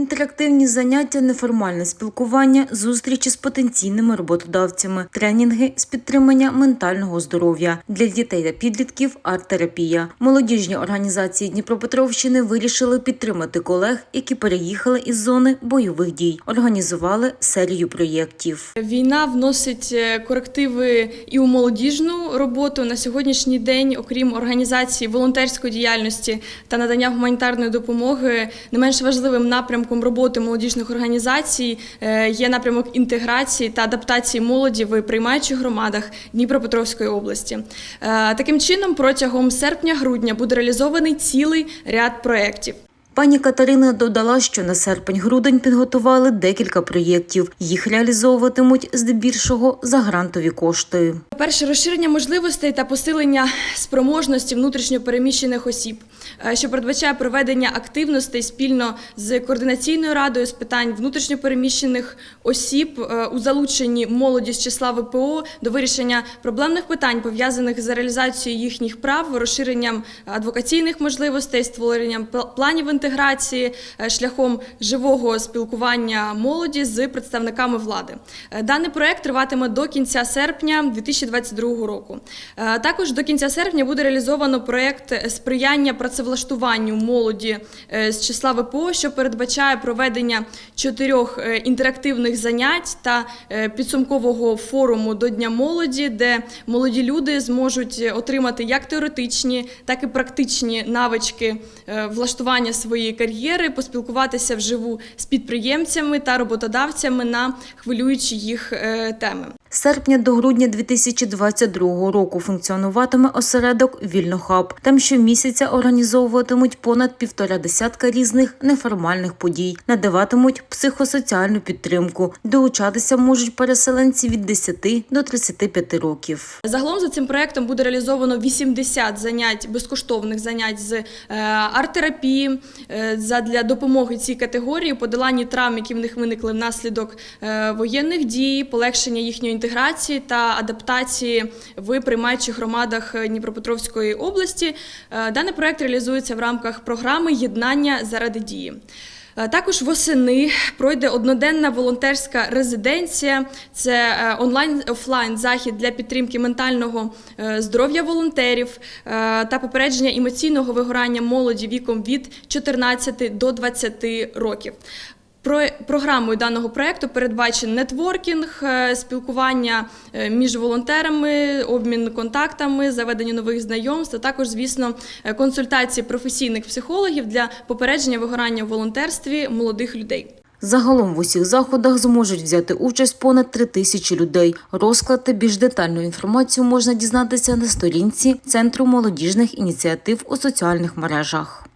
Інтерактивні заняття, неформальне спілкування, зустрічі з потенційними роботодавцями, тренінги з підтримання ментального здоров'я для дітей та підлітків арт-терапія. Молодіжні організації Дніпропетровщини вирішили підтримати колег, які переїхали із зони бойових дій. Організували серію проєктів. Війна вносить е, корективи і у молодіжну роботу на сьогоднішній день, окрім організації волонтерської діяльності та надання гуманітарної допомоги, не менш важливим напрямком роботи молодіжних організацій е, є напрямок інтеграції та адаптації молоді в приймаючих громадах Дніпропетровської області. Е, Таким чином, протягом серпня-грудня буде реалізований цілий ряд проєктів. Пані Катерина додала, що на серпень-грудень підготували декілька проєктів. Їх реалізовуватимуть здебільшого за грантові кошти. Перше розширення можливостей та посилення спроможності внутрішньопереміщених осіб, е, що передбачає проведення активностей спільно з координаційною радою з питань внутрішньопереміщених осіб е, у залученні молоді з числа ВПО до вирішення проблемних питань пов'язаних з реалізацією їхніх прав, розширенням адвокаційних можливостей, створенням планів інтеграції е, шляхом живого спілкування молоді з представниками влади. Е, Даний проект триватиме до кінця серпня 2022 року. Е, Також до кінця серпня буде реалізовано проект сприяння працевлаштуванню молоді з числа ВПО, що передбачає проведення чотирьох інтерактивних занять та підсумкового форуму до Дня молоді, де молоді люди зможуть отримати як теоретичні, так і практичні навички влаштування своєї кар'єри, поспілкуватися вживу з підприємцями та роботодавцями на хвилюючі їх е, теми. Серпня до грудня 2022 року функціонуватиме осередок Вільнохаб. Там щомісяця організовуватимуть понад півтора десятка різних неформальних подій, надаватимуть психосоціальну підтримку. Долучатися можуть переселенці від 10 до 35 років. Загалом за цим проектом буде реалізовано 80 занять, безкоштовних занять з е, арт-терапії е, задля допомоги цій категорії, подоланні травм, які в них виникли внаслідок е, воєнних дій, полегшення їхньої інтеграції та адаптації в приймаючих громадах Дніпропетровської області. Е, Даний проект реалізується в рамках програми Єднання заради дії. Е, Також восени пройде одноденна волонтерська резиденція. Це е, онлайн-офлайн захід для підтримки ментального здоров'я волонтерів та попередження емоційного вигорання молоді віком від 14 до 20 років. Про програмою даного проекту передбачений нетворкінг, е, спілкування е, між волонтерами, обмін контактами, заведення нових знайомств, а також, звісно, е, консультації професійних психологів для попередження вигорання в волонтерстві молодих людей. Загалом в усіх заходах зможуть взяти участь понад три тисячі людей. Розклад та більш детальну інформацію можна дізнатися на сторінці Центру молодіжних ініціатив у соціальних мережах.